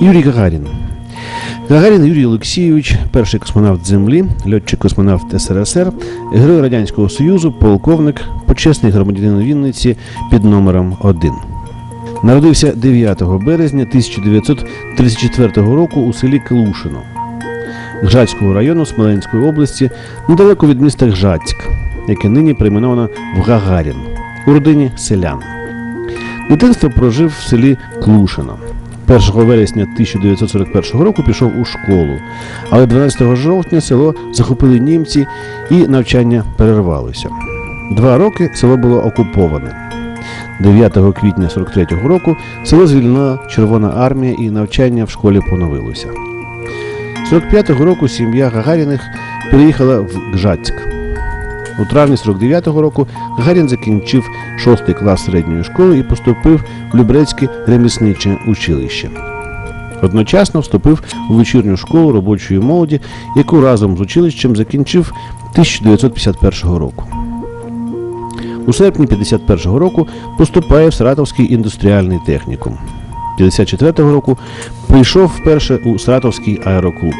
Юрій Гагарін. Гагарін Юрій Олексійович, перший космонавт Землі, льотчик-космонавт СРСР, Герой Радянського Союзу, полковник, почесний громадянин Вінниці під номером 1. Народився 9 березня 1934 року у селі Клушино Гжатського району Смоленської області, недалеко від міста Гжатськ, яке нині перейменовано в Гагарін, у родині селян. Дитинство прожив в селі Клушино. 1 вересня 1941 року пішов у школу, але 12 жовтня село захопили німці і навчання перервалося. Два роки село було окуповане. 9 квітня 43-го року село звільнила Червона армія і навчання в школі поновилося. 45-го року сім'я Гагаріних переїхала в Гжатськ. У травні 49-го року Гагарін закінчив 6 клас середньої школи і поступив в Любрецьке ремісниче училище. Одночасно вступив у вечірню школу робочої молоді, яку разом з училищем закінчив 1951 року. У серпні 51 року поступає в Саратовський індустріальний технікум. 54 року прийшов вперше у Саратовський аероклуб.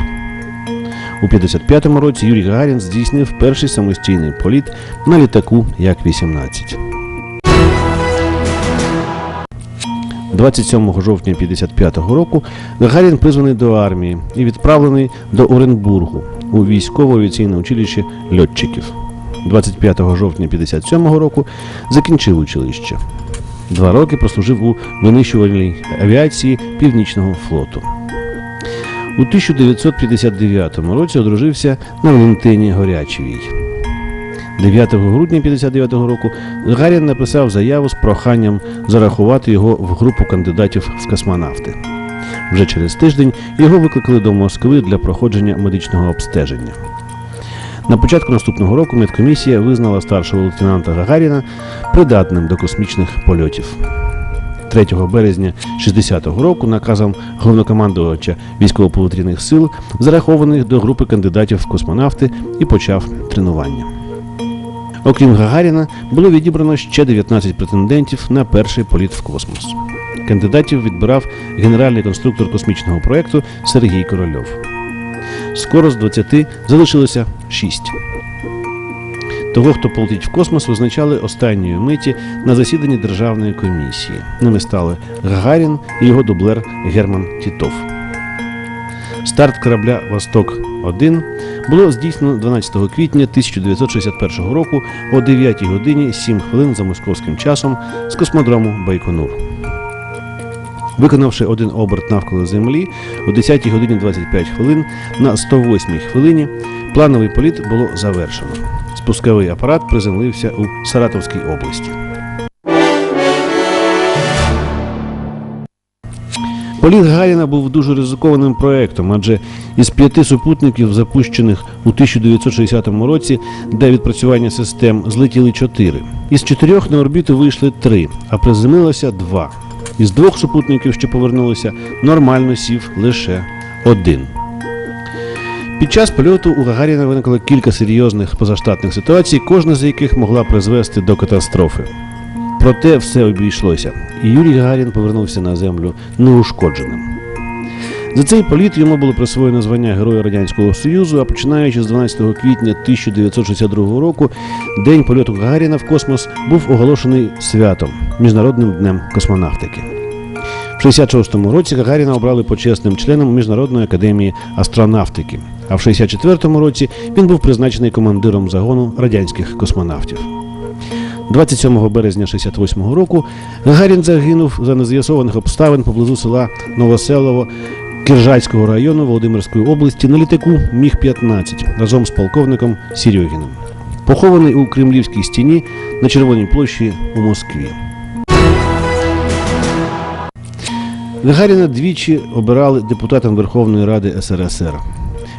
У 55-му році Юрій Гагарін здійснив перший самостійний політ на літаку Як-18. 27 жовтня 55-го року Гагарін призваний до армії і відправлений до Оренбургу у військово-авіаційне училище льотчиків. 25 жовтня 57-го року закінчив училище. Два роки прослужив у винищувальній авіації Північного флоту. У 1959 році одружився на Валентині Горячевій. 9 грудня 59 року Гагарін написав заяву з проханням зарахувати його в групу кандидатів в космонавти. Вже через тиждень його викликали до Москви для проходження медичного обстеження. На початку наступного року медкомісія визнала старшого лейтенанта Гагаріна придатним до космічних польотів. 3 березня 60-го року наказом головнокомандувача військово-повітряних сил зарахованих до групи кандидатів в космонавти і почав тренування. Окрім Гагаріна, було відібрано ще 19 претендентів на перший політ в космос. Кандидатів відбирав генеральний конструктор космічного проєкту Сергій Корольов. Скоро з 20 залишилося 6. Того, хто полетить в космос, визначали останньої миті на засіданні державної комісії. Ними стали Гагарін і його дублер Герман Тітов. Старт корабля Восток-1 було здійснено 12 квітня 1961 року о 9 годині 7 хвилин за московським часом з космодрому Байконур. Виконавши один оберт навколо Землі о 10 годині 25 хвилин на 108 хвилині, плановий політ було завершено. Спусковий апарат приземлився у Саратовській області. Політ Гагаріна був дуже ризикованим проектом, адже із п'яти супутників, запущених у 1960 році для відпрацювання систем, злетіли чотири. Із чотирьох на орбіту вийшли три, а приземлилося два. Із двох супутників, що повернулися, нормально сів лише один. Під час польоту у Гагаріна виникло кілька серйозних позаштатних ситуацій, кожна з яких могла призвести до катастрофи. Проте все обійшлося, і Юрій Гагарін повернувся на землю неушкодженим. За цей політ йому було присвоєно звання Героя Радянського Союзу, а починаючи з 12 квітня 1962 року, день польоту Гагаріна в космос був оголошений святом Міжнародним днем космонавтики. В 66-му році Гагаріна обрали почесним членом Міжнародної академії астронавтики. А в 64-му році він був призначений командиром загону радянських космонавтів. 27 березня 68-го року Гагарін загинув за нез'ясованих обставин поблизу села Новоселово Кіржацького району Володимирської області на літаку Міг-15 разом з полковником Сірьогіним. Похований у Кремлівській стіні на Червоній площі у Москві. Гагаріна двічі обирали депутатом Верховної Ради СРСР.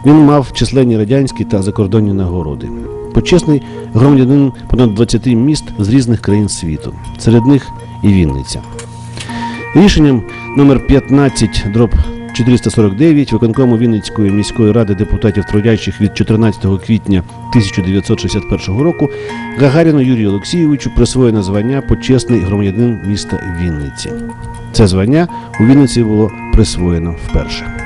Він мав численні радянські та закордонні нагороди. Почесний громадянин понад 20 міст з різних країн світу, серед них і Вінниця. Рішенням номер 15 дроб 1449 виконкому Вінницької міської ради депутатів трудячих від 14 квітня 1961 року Гагаріну Юрію Олексійовичу присвоєно звання почесний громадянин міста Вінниці. Це звання у Вінниці було присвоєно вперше.